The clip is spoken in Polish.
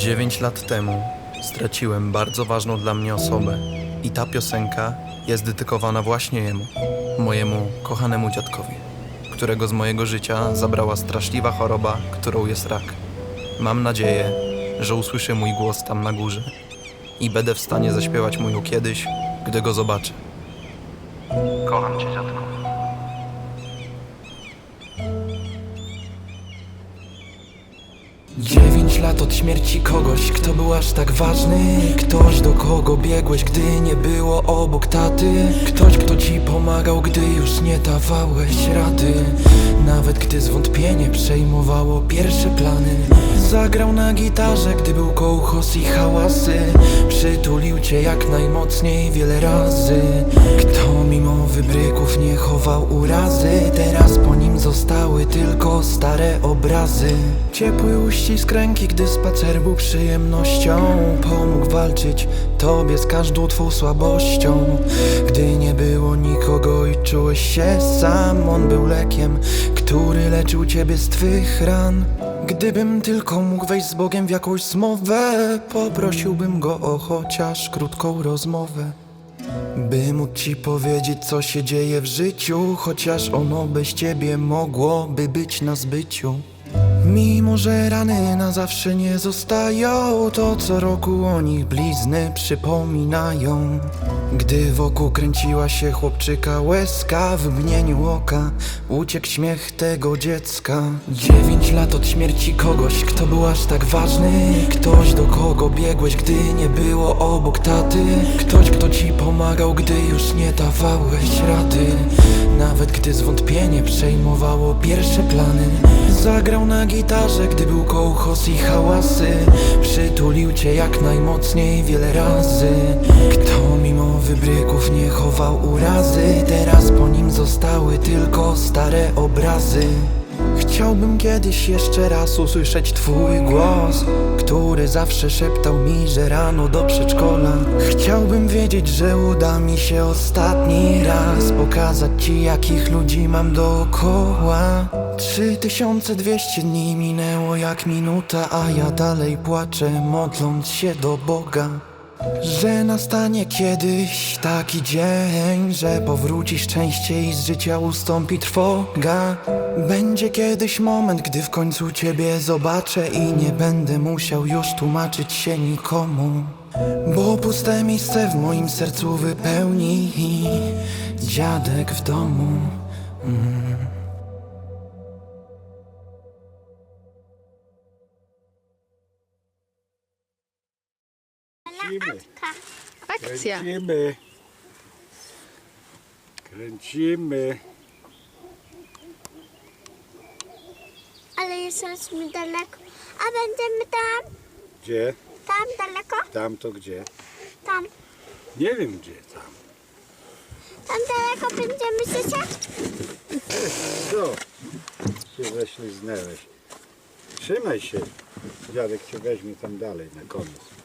Dziewięć lat temu straciłem bardzo ważną dla mnie osobę i ta piosenka jest dedykowana właśnie jemu, mojemu kochanemu dziadkowi, którego z mojego życia zabrała straszliwa choroba, którą jest rak. Mam nadzieję, że usłyszy mój głos tam na górze i będę w stanie zaśpiewać mu ją kiedyś, gdy go zobaczę. Kocham cię, dziadku. Dziewięć lat od śmierci kogoś, kto był aż tak ważny? Ktoś, do kogo biegłeś, gdy nie było obok taty? Ktoś, kto ci pomagał, gdy już nie dawałeś rady? Nawet gdy zwątpienie przejmowało pierwsze plany. Zagrał na gitarze, gdy był kołchos i hałasy. Przytulił cię jak najmocniej wiele razy wybryków nie chował urazy Teraz po nim zostały tylko stare obrazy. Ciepły uścisk ręki, gdy spacer był przyjemnością Pomógł walczyć tobie z każdą twą słabością. Gdy nie było nikogo i czułeś się sam On był lekiem, który leczył ciebie z twych ran. Gdybym tylko mógł wejść z Bogiem w jakąś zmowę Poprosiłbym go o chociaż krótką rozmowę by móc ci powiedzieć, co się dzieje w życiu, chociaż ono bez ciebie mogłoby być na zbyciu. Mimo, że rany na zawsze nie zostają, to co roku o nich blizny przypominają. Gdy wokół kręciła się chłopczyka łezka, w mgnieniu oka uciekł śmiech tego dziecka. Dziewięć lat od śmierci kogoś, kto był aż tak ważny, ktoś do kogo biegłeś, gdy nie było obok taty, ktoś, kto ci pomagał, gdy już nie dawałeś rady. Nawet gdy zwątpienie przejmowało pierwsze plany Zagrał na gitarze, gdy był kołchos i hałasy. Przytulił cię jak najmocniej wiele razy. Kto mimo wybryków nie chował urazy Teraz po nim zostały tylko stare obrazy. Chciałbym kiedyś jeszcze raz usłyszeć twój głos Który zawsze szeptał mi, że rano do przedszkola. Chciałbym wiedzieć, że uda mi się ostatni raz Pokazać ci jakich ludzi mam dookoła. 3200 dni minęło jak minuta A ja dalej płaczę modląc się do Boga że nastanie kiedyś taki dzień, że powrócisz częściej i z życia ustąpi trwoga. Będzie kiedyś moment, gdy w końcu ciebie zobaczę i nie będę musiał już tłumaczyć się nikomu. Bo puste miejsce w moim sercu wypełni dziadek w domu. Kręcimy, Akcja. kręcimy. Kręcimy. Ale jesteśmy daleko. A będziemy tam? Gdzie? Tam daleko? Tam to gdzie? Tam. Nie wiem gdzie tam. Tam daleko będziemy siedzieć? Co? Się ześliznęłeś. Trzymaj się. Dziadek cię weźmie tam dalej na koniec.